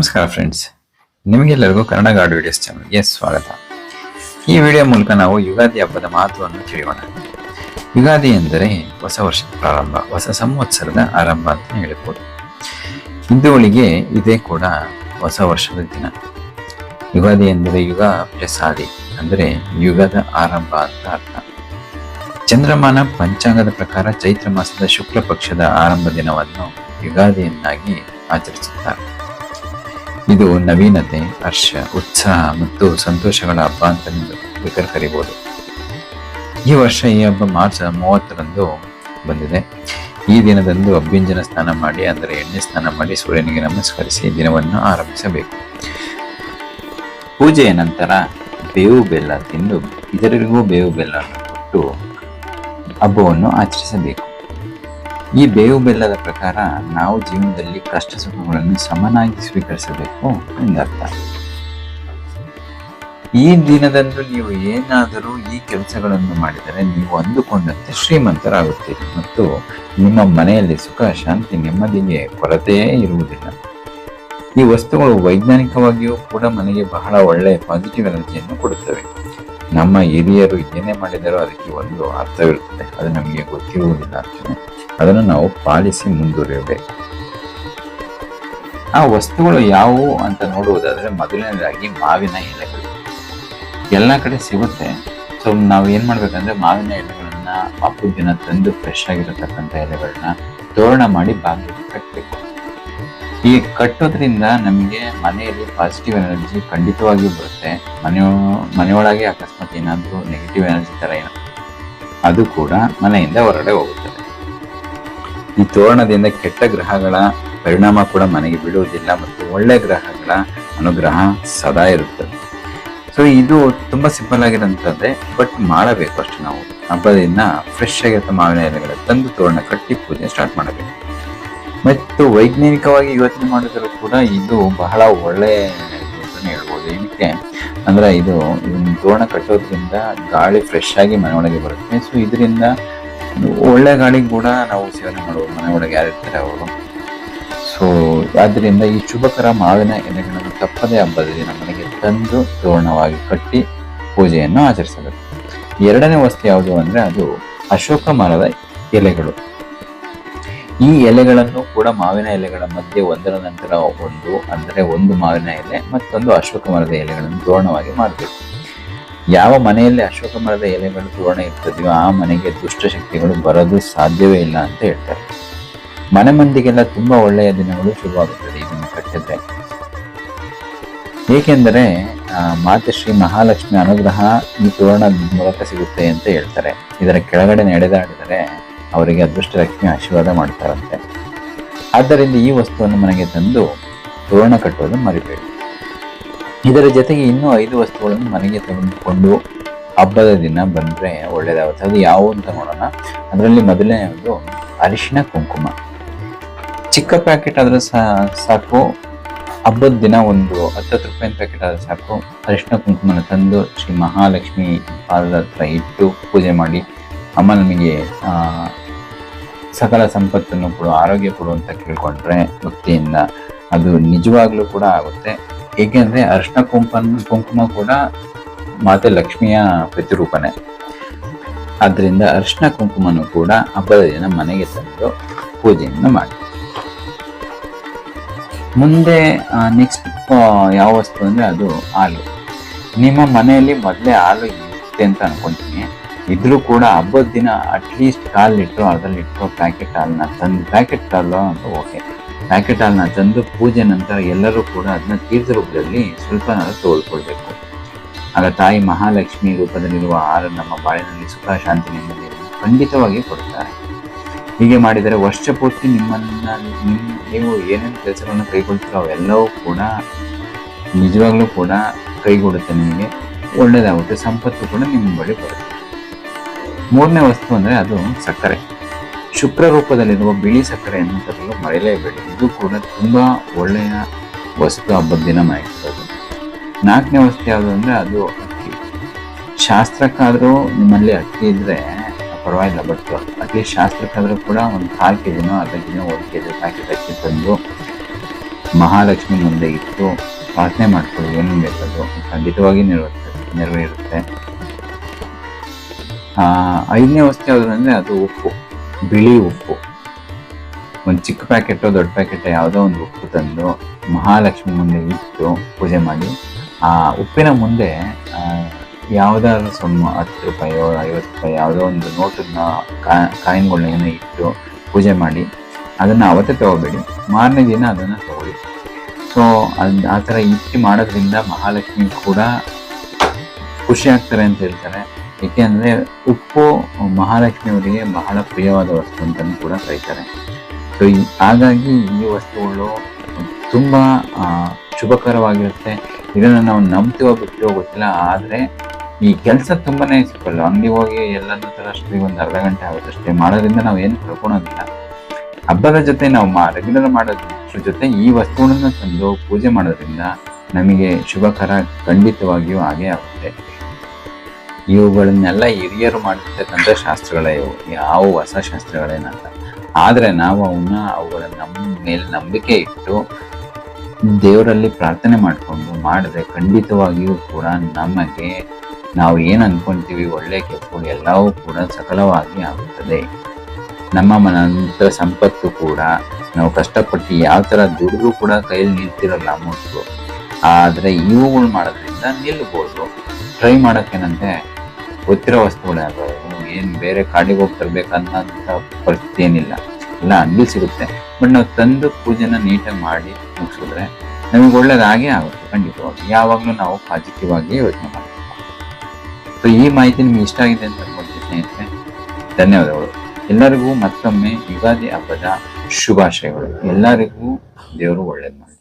ನಮಸ್ಕಾರ ಫ್ರೆಂಡ್ಸ್ ನಿಮಗೆಲ್ಲರಿಗೂ Kannada god videos ಚಾನಲ್ಗೆ ಸ್ವಾಗತ. ಈ ವಿಡಿಯೋ ಮೂಲಕ ನಾವು ಯುಗಾದಿ ಹಬ್ಬದ ಮಹತ್ವವನ್ನು ತಿಳಿಯೋಣ. ಯುಗಾದಿ ಎಂದರೆ ಹೊಸ ವರ್ಷದ ಪ್ರಾರಂಭ, ಹೊಸ ಸಂವತ್ಸರದ ಆರಂಭ ಅಂತ ಹೇಳ್ಬೋದು. ಹಿಂದೂಗಳಿಗೆ ಇದೇ ಕೂಡ ಹೊಸ ವರ್ಷದ ದಿನ. ಯುಗಾದಿ ಎಂದರೆ ಯುಗ ಪ್ಲಸ್ ಆದಿ ಅಂದರೆ ಯುಗದ ಆರಂಭ ಅಂತ ಅರ್ಥ. ಚಂದ್ರಮಾನ ಪಂಚಾಂಗದ ಪ್ರಕಾರ ಚೈತ್ರ ಮಾಸದ ಶುಕ್ಲ ಪಕ್ಷದ ಆರಂಭ ದಿನವನ್ನು ಯುಗಾದಿಯನ್ನಾಗಿ ಆಚರಿಸುತ್ತಾರೆ. ಇದು ನವೀನತೆ, ಹರ್ಷ, ಉತ್ಸಾಹ ಮತ್ತು ಸಂತೋಷಗಳ ಹಬ್ಬ ಅಂತ ಬೇಕಾದ್ರೆ ಕರಿಬಹುದು ಈ ವರ್ಷ ಈ ಹಬ್ಬ ಮಾರ್ಚ್ ಮೂವತ್ತರಂದು ಬಂದಿದೆ. ಈ ದಿನದಂದು ಅಭ್ಯಂಜನ ಸ್ನಾನ ಮಾಡಿ, ಅಂದರೆ ಎಣ್ಣೆ ಸ್ನಾನ ಮಾಡಿ ಸೂರ್ಯನಿಗೆ ನಮಸ್ಕರಿಸಿ ದಿನವನ್ನು ಆರಂಭಿಸಬೇಕು. ಪೂಜೆಯ ನಂತರ ಬೇವು ಬೆಲ್ಲ ತಿಂದು ಇತರರಿಗೂ ಬೇವು ಬೆಲ್ಲ ಕೊಟ್ಟು ಹಬ್ಬವನ್ನು ಆಚರಿಸಬೇಕು. ಈ ಬೇವು ಬೆಲ್ಲದ ಪ್ರಕಾರ ನಾವು ಜೀವನದಲ್ಲಿ ಕಷ್ಟ ಸುಖಗಳನ್ನು ಸಮನಾಗಿ ಸ್ವೀಕರಿಸಬೇಕು ಎಂದರ್ಥ ಈ ದಿನದಂದು ನೀವು ಏನಾದರೂ ಈ ಕೆಲಸಗಳನ್ನು ಮಾಡಿದರೆ ನೀವು ಅಂದುಕೊಂಡಂತೆ ಶ್ರೀಮಂತರಾಗುತ್ತೀರಿ ಮತ್ತು ನಿಮ್ಮ ಮನೆಯಲ್ಲಿ ಸುಖ, ಶಾಂತಿ, ನೆಮ್ಮದಿಗೆ ಕೊರತೆಯೇ ಇರುವುದಿಲ್ಲ. ಈ ವಸ್ತುಗಳು ವೈಜ್ಞಾನಿಕವಾಗಿಯೂ ಕೂಡ ಮನೆಗೆ ಬಹಳ ಒಳ್ಳೆಯ ಪಾಸಿಟಿವ್ ಎನರ್ಜಿಯನ್ನು ಕೊಡುತ್ತವೆ. ನಮ್ಮ ಹಿರಿಯರು ಏನೇ ಮಾಡಿದರೂ ಅದಕ್ಕೆ ಒಂದು ಅರ್ಥವಿರುತ್ತದೆ. ಅದು ನಮಗೆ ಗೊತ್ತಿರುವುದಿಲ್ಲ ಅಷ್ಟೇ ಅದನ್ನು ನಾವು ಪಾಲಿಸಿ ಮುಂದುವರಿಯಬೇಕು. ಆ ವಸ್ತುಗಳು ಯಾವುವು ಅಂತ ನೋಡುವುದಾದರೆ ಮೊದಲನೇದಾಗಿ ಮಾವಿನ ಎಲೆಗಳು. ಎಲ್ಲ ಕಡೆ ಸಿಗುತ್ತೆ. ಸೊ ನಾವು ಏನು ಮಾಡ್ಬೇಕಂದ್ರೆ ಮಾವಿನ ಎಲೆಗಳನ್ನು ಹಬ್ಬದ ದಿನ ತಂದು ಫ್ರೆಶ್ ಆಗಿರತಕ್ಕಂಥ ಎಲೆಗಳನ್ನ ತೋರಣ ಮಾಡಿ ಬಾಗಿಲಿಗೆ ಕಟ್ಟಬೇಕು ಈ ಕಟ್ಟೋದ್ರಿಂದ ನಮಗೆ ಮನೆಯಲ್ಲಿ ಪಾಸಿಟಿವ್ ಎನರ್ಜಿ ಖಂಡಿತವಾಗಿಯೂ ಬರುತ್ತೆ. ಮನೆಯ, ಮನೆಯೊಳಗೆ ಅಕಸ್ಮಾತ್ ಏನಾದರೂ ನೆಗೆಟಿವ್ ಎನರ್ಜಿ ಥರ ಏನಾದರೂ ಅದು ಕೂಡ ಮನೆಯಿಂದ ಹೊರಗಡೆ ಹೋಗುತ್ತದೆ ಈ ತೋರಣದಿಂದ ಕೆಟ್ಟ ಗ್ರಹಗಳ ಪರಿಣಾಮ ಕೂಡ ಮನೆಗೆ ಬೀಳುವುದಿಲ್ಲ ಮತ್ತು ಒಳ್ಳೆ ಗ್ರಹಗಳ ಅನುಗ್ರಹ ಸದಾ ಇರುತ್ತದೆ ಸೊ ಇದು ತುಂಬ ಸಿಂಪಲ್ ಆಗಿರೋಂಥದ್ದೇ ಬಟ್ ಮಾಡಬೇಕು ಅಷ್ಟು ನಾವು. ಹಬ್ಬದಿಂದ ಫ್ರೆಶ್ ಆಗಿರೋ ಮಾವಿನ ಎಲೆಗಳ ತಂದು ತೋರಣ ಕಟ್ಟಿ ಪೂಜೆ ಸ್ಟಾರ್ಟ್ ಮಾಡಬೇಕು. ಮತ್ತು ವೈಜ್ಞಾನಿಕವಾಗಿ ಯೋಚನೆ ಮಾಡಿದರೂ ಕೂಡ ಇದು ಬಹಳ ಒಳ್ಳೆಯ ಹೇಳ್ಬೋದು. ಏನಕ್ಕೆ? ಅಂದರೆ ಇದು ತೋರಣ ಕಟ್ಟೋದ್ರಿಂದ ಗಾಳಿ ಫ್ರೆಶ್ ಆಗಿ ಮನೆಯೊಳಗೆ ಬರುತ್ತೆ. ಸೊ ಇದರಿಂದ ಒಳ್ಳೆ ಗಾಳಿ ಕೂಡ ನಾವು ಸೇವನೆ ಮಾಡುವುದು ಮನೆ ಒಳಗೆ ಯಾರಿರ್ತಾರೆ ಅವರು. ಸೊ ಆದ್ದರಿಂದ ಈ ಶುಭಕರ ಮಾವಿನ ಎಲೆಗಳನ್ನು ತಪ್ಪದೇ ಹಬ್ಬದ ದಿನ ಮನೆಗೆ ತಂದು ತೋರಣವಾಗಿ ಕಟ್ಟಿ ಪೂಜೆಯನ್ನು ಆಚರಿಸಬೇಕು. ಎರಡನೇ ವಸ್ತು ಯಾವುದು ಅಂದರೆ ಅದು ಅಶೋಕ ಮರದ ಎಲೆಗಳು. ಈ ಎಲೆಗಳನ್ನು ಕೂಡ ಮಾವಿನ ಎಲೆಗಳ ಮಧ್ಯೆ ಒಂದರ ನಂತರ ಒಂದು, ಅಂದರೆ ಒಂದು ಮಾವಿನ ಎಲೆ ಮತ್ತೊಂದು ಅಶೋಕ ಮರದ ಎಲೆಗಳನ್ನು ತೋರಣವಾಗಿ ಮಾಡಬೇಕು. ಯಾವ ಮನೆಯಲ್ಲಿ ಅಶೋಕ ಮರದ ಎಲೆಗಳು ತೋರಣ ಇರ್ತದೆಯೋ ಆ ಮನೆಗೆ ದುಷ್ಟಶಕ್ತಿಗಳು ಬರೋದು ಸಾಧ್ಯವೇ ಇಲ್ಲ ಅಂತ ಹೇಳ್ತಾರೆ. ಮನೆ ಮಂದಿಗೆಲ್ಲ ತುಂಬಾ ಒಳ್ಳೆಯ ದಿನಗಳು ಶುರುವಾಗುತ್ತದೆ ಇದನ್ನು ಕಟ್ಟಿದ್ರೆ. ಏಕೆಂದರೆ ಮಾತೆ ಶ್ರೀ ಮಹಾಲಕ್ಷ್ಮಿ ಅನುಗ್ರಹ ಈ ತೋರಣದ ಮೂಲಕ ಸಿಗುತ್ತೆ ಅಂತ ಹೇಳ್ತಾರೆ. ಇದರ ಕೆಳಗಡೆ ನಡೆದಾಡಿದರೆ ಅವರಿಗೆ ಅದೃಷ್ಟ ಲಕ್ಷ್ಮಿ ಆಶೀರ್ವಾದ ಮಾಡ್ತಾರಂತೆ. ಆದ್ದರಿಂದ ಈ ವಸ್ತುವನ್ನು ಮನೆಗೆ ತಂದು ತೋರಣ ಕಟ್ಟೋದು ಮರಿಬೇಡಿ. ಇದರ ಜೊತೆಗೆ ಇನ್ನೂ ಐದು ವಸ್ತುಗಳನ್ನು ಮನೆಗೆ ತೆಗೆದುಕೊಂಡು ಹಬ್ಬದ ದಿನ ಬಂದರೆ ಒಳ್ಳೆಯದಾಗುತ್ತೆ ಅದು ಯಾವುವು ಅಂತ ನೋಡೋಣ. ಅದರಲ್ಲಿ ಮೊದಲನೇ ಒಂದು ಅರಿಶಿನ ಕುಂಕುಮ. ಚಿಕ್ಕ ಪ್ಯಾಕೆಟ್ ಆದರೆ ಸಾಕು. ಹಬ್ಬದ ದಿನ ಒಂದು ಹತ್ತತ್ತು ರೂಪಾಯಿ ಪ್ಯಾಕೆಟ್ ಆದರೆ ಸಾಕು. ಅರಿಶಿನ ಕುಂಕುಮನ ತಂದು ಶ್ರೀ ಮಹಾಲಕ್ಷ್ಮಿ ಪಾದದ ಹತ್ರ ಇಟ್ಟು ಪೂಜೆ ಮಾಡಿ ಅಮ್ಮ ನಮಗೆ ಸಕಲ ಸಂಪತ್ತನ್ನು ಕೊಡು, ಆರೋಗ್ಯ ಕೊಡು ಅಂತ ಕೇಳ್ಕೊಂಡ್ರೆ ಭಕ್ತಿಯಿಂದ ಅದು ನಿಜವಾಗ್ಲೂ ಕೂಡ ಆಗುತ್ತೆ. ಏಕೆಂದ್ರೆ ಅರ್ಶನ ಕುಂಕುಮ ಕುಂಕುಮ ಕೂಡ ಮಾತೆ ಲಕ್ಷ್ಮಿಯ ಪ್ರತಿರೂಪನೇ. ಆದ್ದರಿಂದ ಅರಿಶಿನ ಕುಂಕುಮನು ಕೂಡ ಹಬ್ಬದ ದಿನ ಮನೆಗೆ ತಂದು ಪೂಜೆಯನ್ನು ಮಾಡಿ. ಮುಂದೆ ನೆಕ್ಸ್ಟ್ ಯಾವ ವಸ್ತು ಅಂದ್ರೆ ಅದು ಹಾಲು. ನಿಮ್ಮ ಮನೆಯಲ್ಲಿ ಮೊದಲೇ ಹಾಲು ಇರುತ್ತೆ ಅಂತ ಅನ್ಕೊಂತೀನಿ. ಇದ್ರೂ ಕೂಡ ಹಬ್ಬದ ದಿನ ಅಟ್ಲೀಸ್ಟ್ ಕಾಲು ಲೀಟ್ರು ಅರ್ಧ ಲೀಟ್ರು ಪ್ಯಾಕೆಟ್ ಹಾಲನ್ನ ತಂದು ಪ್ಯಾಕೆಟ್ ಹಾಲು ಅಂತ ಓಕೆ. ಪ್ಯಾಕೆಟ್ ಹಾಲನ್ನ ತಂದು ಪೂಜೆ ನಂತರ ಎಲ್ಲರೂ ಕೂಡ ಅದನ್ನ ತೀರ್ಥ ರೂಪದಲ್ಲಿ ಸ್ವಲ್ಪ ತೋಳ್ಕೊಳ್ಬೇಕು ಆಗ ತಾಯಿ ಮಹಾಲಕ್ಷ್ಮಿ ರೂಪದಲ್ಲಿರುವ ಹಾಲು ನಮ್ಮ ಬಾಳಿನಲ್ಲಿ ಸುಖ, ಶಾಂತಿ, ನೆಮ್ಮದಿ ಖಂಡಿತವಾಗಿ ಕೊಡುತ್ತಾರೆ. ಹೀಗೆ ಮಾಡಿದರೆ ವರ್ಷ ಪೂರ್ತಿ ನಿಮ್ಮನ್ನ ನಿಮ್- ನೀವು ಏನೇನು ಕೆಲಸಗಳನ್ನು ಕೈಗೊಳ್ತೀರೋ ಅವೆಲ್ಲವೂ ಕೂಡ ನಿಜವಾಗ್ಲೂ ಕೂಡ ಕೈಗೊಡುತ್ತೆ ನಿಮಗೆ. ಒಳ್ಳೆಯದಾಗುತ್ತೆ ಸಂಪತ್ತು ಕೂಡ ನಿಮ್ಮ ಬಳಿ ಬರುತ್ತೆ. ಮೂರನೇ ವಸ್ತು ಅಂದರೆ ಅದು ಸಕ್ಕರೆ. ಶುಕ್ರ ರೂಪದಲ್ಲಿರುವ ಬಿಳಿ ಸಕ್ಕರೆಯನ್ನು ತರಲು ಮರೆಯಲೇಬೇಡಿ. ಇದು ಕೂಡ ತುಂಬ ಒಳ್ಳೆಯ ವಸ್ತು ಹಬ್ಬದ ದಿನ ಮಾಡಿರ್ತದೆ. ನಾಲ್ಕನೇ ವಸ್ತು ಯಾವುದು ಅಂದರೆ ಅದು ಅಕ್ಕಿ. ಶಾಸ್ತ್ರಕ್ಕಾದರೂ ನಿಮ್ಮಲ್ಲಿ ಅಕ್ಕಿ ಇದ್ದರೆ ಪರವಾಗಿಲ್ಲ, ಬಟ್ ಅಕ್ಕಿ ಶಾಸ್ತ್ರಕ್ಕಾದರೂ ಕೂಡ ಒಂದು ಕಾಲು ಕೆ ಜಿನೋ ಅರ್ಧ ಕೆಜಿನೋ ಒಂದು ಕೆ ಜಿ ಪ್ಯಾಕೆಟ್ ಅಕ್ಕಿ ತಂದು ಮಹಾಲಕ್ಷ್ಮಿ ಮುಂದೆ ಇಟ್ಟು ಪ್ರಾರ್ಥನೆ ಮಾಡ್ಕೊಳ್ಳಿ ಏನು ಬೇಕದು. ಖಂಡಿತವಾಗಿ ನೆರವೇರುತ್ತೆ. ನೆರವೇರುತ್ತೆ ಐದನೇ ವಸ್ತು ಯಾವುದು ಅಂದರೆ ಅದು ಉಪ್ಪು. ಬಿಳಿ ಉಪ್ಪು. ಒಂದು ಚಿಕ್ಕ ಪ್ಯಾಕೆಟ್ ದೊಡ್ಡ ಪ್ಯಾಕೆಟ್ ಯಾವುದೋ ಒಂದು ಉಪ್ಪು ತಂದು ಮಹಾಲಕ್ಷ್ಮಿ ಮುಂದೆ ಇಟ್ಟು ಪೂಜೆ ಮಾಡಿ. ಆ ಉಪ್ಪಿನ ಮುಂದೆ ಯಾವುದಾದ್ರು ಸುಮ್ಮ, ಹತ್ತು ರೂಪಾಯೋ, ಐವತ್ತು ರೂಪಾಯಿ ಯಾವುದೋ ಒಂದು ನೋಟನ್ನ ಕಾಯಿನ್ಗಳನ್ನ ಏನೋ ಇಟ್ಟು ಪೂಜೆ ಮಾಡಿ. ಅದನ್ನು ಅವತ್ತೇ ತಗೋಬೇಡಿ. ಮಾರನೇ ದಿನ ಅದನ್ನು ತಗೊಳ್ಳಿ ಸೊ ಅದು ಆ ಥರ ಇಟ್ಟು ಮಾಡೋದ್ರಿಂದ ಮಹಾಲಕ್ಷ್ಮಿ ಕೂಡ ಖುಷಿ ಆಗ್ತಾರೆ ಅಂತ ಹೇಳ್ತಾರೆ. ಏಕೆಂದ್ರೆ ಉಪ್ಪು ಮಹಾಲಕ್ಷ್ಮಿಯವರಿಗೆ ಬಹಳ ಪ್ರಿಯವಾದ ವಸ್ತು ಅಂತಲೂ ಕೂಡ ಕರೀತಾರೆ. ಸೊ ಹಾಗಾಗಿ ಈ ವಸ್ತುಗಳು ತುಂಬ ಶುಭಕರವಾಗಿರುತ್ತೆ. ಇದನ್ನು ನಾವು ನಂಬ್ತೀವೋ ಬಿಡ್ತೀವೋ ಗೊತ್ತಿಲ್ಲ, ಆದರೆ ಈ ಕೆಲಸ ತುಂಬಾನೇ ಸಿಕ್ಕಲ್ಲ. ಅಂಗಡಿ ಹೋಗಿ ಎಲ್ಲನೂ ತರಷ್ಟೇ ಒಂದು ಅರ್ಧ ಗಂಟೆ ಆಗುತ್ತಷ್ಟೇ. ಮಾಡೋದ್ರಿಂದ ನಾವು ಏನು ಕಳ್ಕೊಳೋದಿಲ್ಲ. ಹಬ್ಬದ ಜೊತೆ ನಾವು ರೆಗ್ಯುಲರ್ ಮಾಡೋದ್ರ ಜೊತೆ ಈ ವಸ್ತುಗಳನ್ನು ತಂದು ಪೂಜೆ ಮಾಡೋದ್ರಿಂದ ನಮಗೆ ಶುಭಕರ ಖಂಡಿತವಾಗಿಯೂ ಹಾಗೇ ಆಗುತ್ತೆ. ಇವುಗಳನ್ನೆಲ್ಲ ಹಿರಿಯರು ಮಾಡಿರ್ತಕ್ಕಂಥ ಶಾಸ್ತ್ರಗಳೇ ಇವು. ಯಾವ ಹೊಸ ಶಾಸ್ತ್ರಗಳೇನಲ್ಲ. ಆದರೆ ನಾವು ಅವನ್ನ, ಅವುಗಳ ನಮ್ಮ ಮೇಲೆ ನಂಬಿಕೆ ಇಟ್ಟು ದೇವರಲ್ಲಿ ಪ್ರಾರ್ಥನೆ ಮಾಡಿಕೊಂಡು ಮಾಡಿದ್ರೆ ಖಂಡಿತವಾಗಿಯೂ ಕೂಡ ನಮಗೆ ನಾವು ಏನು ಅನ್ಕೊಂತೀವಿ ಒಳ್ಳೆ ಕೆಪ್ಪು ಎಲ್ಲವೂ ಕೂಡ ಸಕಲವಾಗಿ ಆಗುತ್ತದೆ. ನಮ್ಮ ಮನಂತ ಸಂಪತ್ತು ಕೂಡ ನಾವು ಕಷ್ಟಪಟ್ಟು ಯಾವ ಥರ ದುಡಿದ್ರೂ ಕೂಡ ಕೈಯಲ್ಲಿ ನಿಲ್ತಿರಲ್ಲ ಅಮೌಂಟ್ಗಳು ಆದರೆ ಇವುಗಳು ಮಾಡೋದ್ರಿಂದ ನಿಲ್ಬೋದು. ಟ್ರೈ ಮಾಡೋಕ್ಕೇನಂತೆ ಗೊತ್ತಿರೋ ವಸ್ತುಗಳೇ ಏನು ಬೇರೆ ಕಾಡಿಗೆ ಹೋಗಿ ತರಬೇಕನ್ನೋಂಥ ಪರಿಸ್ಥಿತಿ ಏನಿಲ್ಲ. ಎಲ್ಲ ಅಂಗಡಿ ಸಿಗುತ್ತೆ. ಬಟ್ ನಾವು ತಂದು ಪೂಜೆನ ನೀಟಾಗಿ ಮಾಡಿ ಮುಗಿಸಿದ್ರೆ ನಮಗೆ ಒಳ್ಳೇದಾಗೇ ಆಗುತ್ತೆ ಖಂಡಿತವಾಗಿ ಯಾವಾಗಲೂ ನಾವು ಪಾಸಿಟಿವ್ ಆಗಿ ಯೋಚನೆ ಮಾಡಬೇಕು ಸೊ ಈ ಮಾಹಿತಿ ನಿಮ್ಗೆ ಇಷ್ಟ ಆಗಿದೆ ಅಂತ ಅನ್ಕೊಳ್ತೀನಿ ಸ್ನೇಹಿತರೆ, ಧನ್ಯವಾದಗಳು. ಎಲ್ಲರಿಗೂ ಮತ್ತೊಮ್ಮೆ ಯುಗಾದಿ ಹಬ್ಬದ ಶುಭಾಶಯಗಳು. ಎಲ್ಲರಿಗೂ ದೇವರು ಒಳ್ಳೇದು ಮಾಡಿ